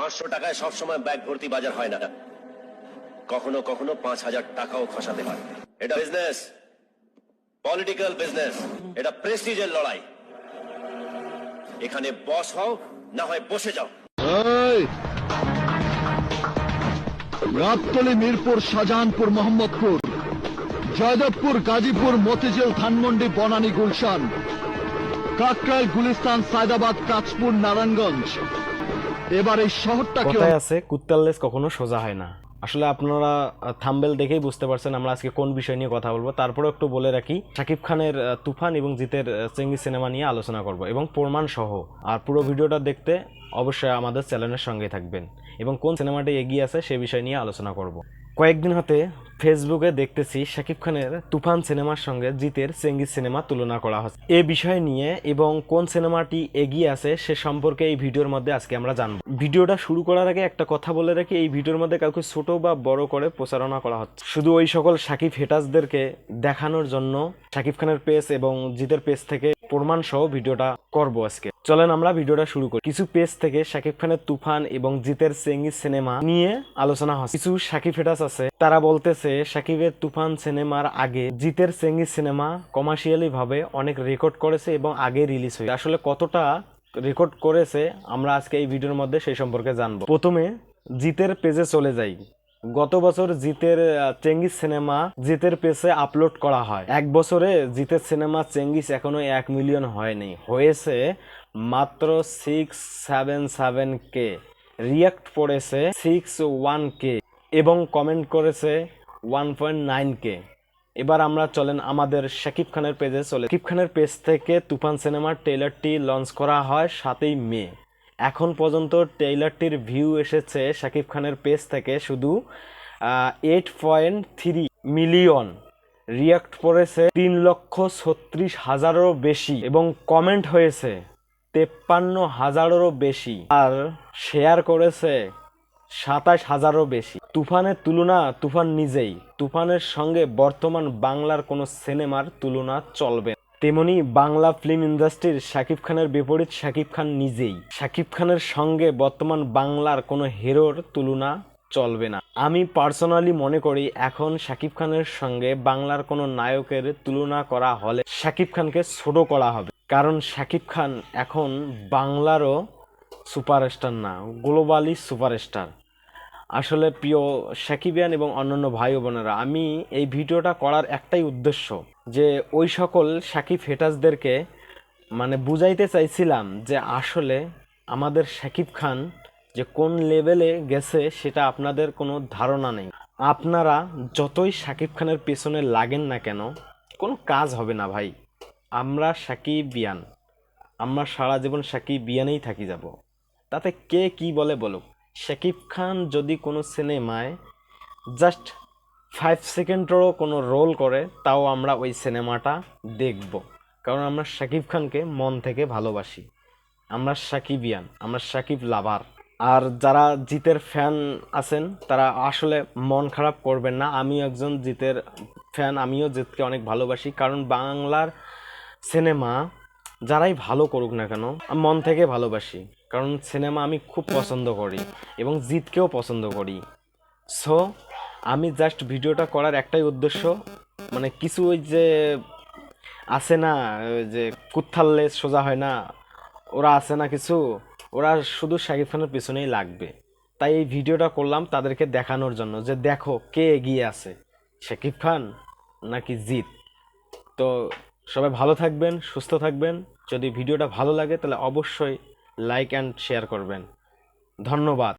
পাঁচশো টাকায় সবসময় ব্যাগ ভর্তি বাজার হয় না। কখনো কখনো পাঁচ হাজার টাকাও খসাতে পারে এটা বিজনেস পলিটিক্যাল বিজনেস এটা প্রেস্টিজের লড়াই। এখানে বস হও, না হয় বসে যাও! গাবতলী মিরপুর, শাহজাহানপুর, মোহাম্মদপুর, জয়দেবপুর, গাজীপুর, মতিঝিল, ধানমন্ডি, বনানী, গুলশান, কাকরাইল, গুলিস্তান, সায়দাবাদ, কাঁচপুর, নারায়ণগঞ্জ এবার এই শহরটাকে কোথায় আছে, কুত্তার লেজ কখনো সোজা হয় না। আসলে আপনারা থাম্বেল দেখেই বুঝতে পারছেন আমরা আজকে কোন বিষয় নিয়ে কথা বলব। তারপরে একটু বলে রাখি, শাকিব খানের তুফান এবং জিতের চেঙ্গি সিনেমা নিয়ে আলোচনা করব এবং প্রমাণ সহ। আর পুরো ভিডিওটা দেখতে অবশ্যই আমাদের চ্যানেলের সঙ্গে থাকবেন এবং কোন সিনেমাটি এগিয়ে আছে সে বিষয় নিয়ে আলোচনা করব। কয়েকদিন হতে ফেসবুকে দেখতেছি শাকিব খানের তুফান সিনেমার সঙ্গে জিতের চেঙ্গিস সিনেমা তুলনা করা হচ্ছে। এ বিষয় নিয়ে এবং কোন সিনেমাটি এগিয়ে আছে সে সম্পর্কে এই ভিডিওর মধ্যে আজকে আমরা জানব। ভিডিওটা শুরু করার আগে একটা কথা বলে রাখি, এই ভিডিওর মধ্যে কাউকে ছোট বা বড় করে প্রচারণা করা হচ্ছে। শুধু ওই সকল শাকিব হেটাসদেরকে দেখানোর জন্য শাকিব খানের পেজ এবং জিতের পেজ থেকে প্রমাণ সহ ভিডিওটা করব আজকে। চলেন আমরা ভিডিওটা শুরু করি। কিছু পেজ থেকে শাকিব খানের তুফান এবং জিতের চেঙ্গিস সিনেমা নিয়ে আলোচনা হচ্ছে কিছু সাকিব হেটাস আছে, তারা বলতেছে সাকিবের তুফান সিনেমার আগে জিতের চেঙ্গিস সিনেমা কমার্শিয়ালি ভাবে অনেক রেকর্ড করেছে এবং আগে রিলিজ হয়েছে। আসলে কতটা রেকর্ড করেছে, আমরা আজকে এই ভিডিওর মধ্যে সেই সম্পর্কে জানব। প্রথমে, জিতের পেজে চলে যাই। গত বছর জিতের চেঙ্গিস সিনেমা জিতের পেজে আপলোড করা হয়। এক বছরে জিতের সিনেমা চেঙ্গিস এখনও এক মিলিয়ন হয়নি। হয়েছে মাত্র six seven seven K react পড়েছে সিক্স ওয়ান কে এবং কমেন্ট করেছে ওয়ান পয়েন্ট নাইন কে এবার আমরা চলেন আমাদের শাকিব খানের পেজে চলে। শাকিব খানের পেজ থেকে তুফান সিনেমার ট্রেলারটি লঞ্চ করা হয় সাতই মে। এখন পর্যন্ত ট্রেলারটির ভিউ এসেছে শাকিব খানের পেজ থেকে শুধু eight point three million react করেছে তিন লক্ষ ছত্রিশ হাজারেরও বেশি এবং কমেন্ট হয়েছে তেপ্পান্ন হাজারেরও বেশি। আর শেয়ার করেছে সাতাশ হাজারও বেশি। তুফানের তুলনা তুফান নিজেই। তুফানের সঙ্গে বর্তমান বাংলার কোনো সিনেমার তুলনা চলবে। তেমনি বাংলা ফিল্ম ইন্ডাস্ট্রির শাকিব খানের বিপরীত শাকিব খান নিজেই। শাকিব খানের সঙ্গে বর্তমান বাংলার কোনো হিরোর তুলনা চলবে না। আমি পার্সোনালি মনে করি এখন শাকিব খানের সঙ্গে বাংলার কোনো নায়কের তুলনা করা হলে শাকিব খানকে ছোট করা হবে। কারণ শাকিব খান এখন বাংলারও সুপারস্টার না, গ্লোবালি সুপারস্টার। আসলে প্রিয় শাকিবিয়ান এবং অন্যান্য ভাই বোনেরা, আমি এই ভিডিওটা করার একটাই উদ্দেশ্য যে ওই সকল শাকিব হেটাসদেরকে মানে বুঝাইতে চাইছিলাম যে আসলে আমাদের শাকিব খান যে কোন লেভেলে গেছে সেটা আপনাদের কোনো ধারণা নেই। আপনারা যতই শাকিব খানের পেছনে লাগেন না কেন, কোনো কাজ হবে না ভাই। আমরা সাকিবিয়ান। আমরা সারা জীবন সাকিবিয়ানেই থাকি যাব। তাতে কে কি বলে বলুক। শাকিব খান যদি কোনো সিনেমায় জাস্ট ফাইভ সেকেন্ডেরও কোনো রোল করে, তাও আমরা ওই সিনেমাটা দেখব। কারণ আমরা শাকিব খানকে মন থেকে ভালোবাসি। আমরা সাকিবিয়ান, আমরা সাকিব লাভার। আর যারা জিতের ফ্যান আছেন, তারা আসলে মন খারাপ করবেন না। আমি একজন জিতের ফ্যান আমিও জিতকে অনেক ভালোবাসি। কারণ বাংলার সিনেমা যারাই ভালো করুক না কেন, আমি মন থেকে ভালোবাসি। কারণ সিনেমা আমি খুব পছন্দ করি এবং জিতকেও পছন্দ করি। সো আমি জাস্ট ভিডিওটা করার একটাই উদ্দেশ্য মানে কিছু ওই যে আছে না যে কুত্থাললে সোজা হয় না, ওরা আছে না কিছু, ওরা শুধু শাকিব খানের পিছনেই লাগবে। তাই এই ভিডিওটা করলাম তাদেরকে দেখানোর জন্য যে দেখো কে এগিয়ে আছে, শাকিব খান নাকি জিত তো সবাই ভালো থাকবেন, সুস্থ থাকবেন। যদি ভিডিওটা ভালো লাগে, তাহলে অবশ্যই লাইক অ্যান্ড শেয়ার করবেন। ধন্যবাদ।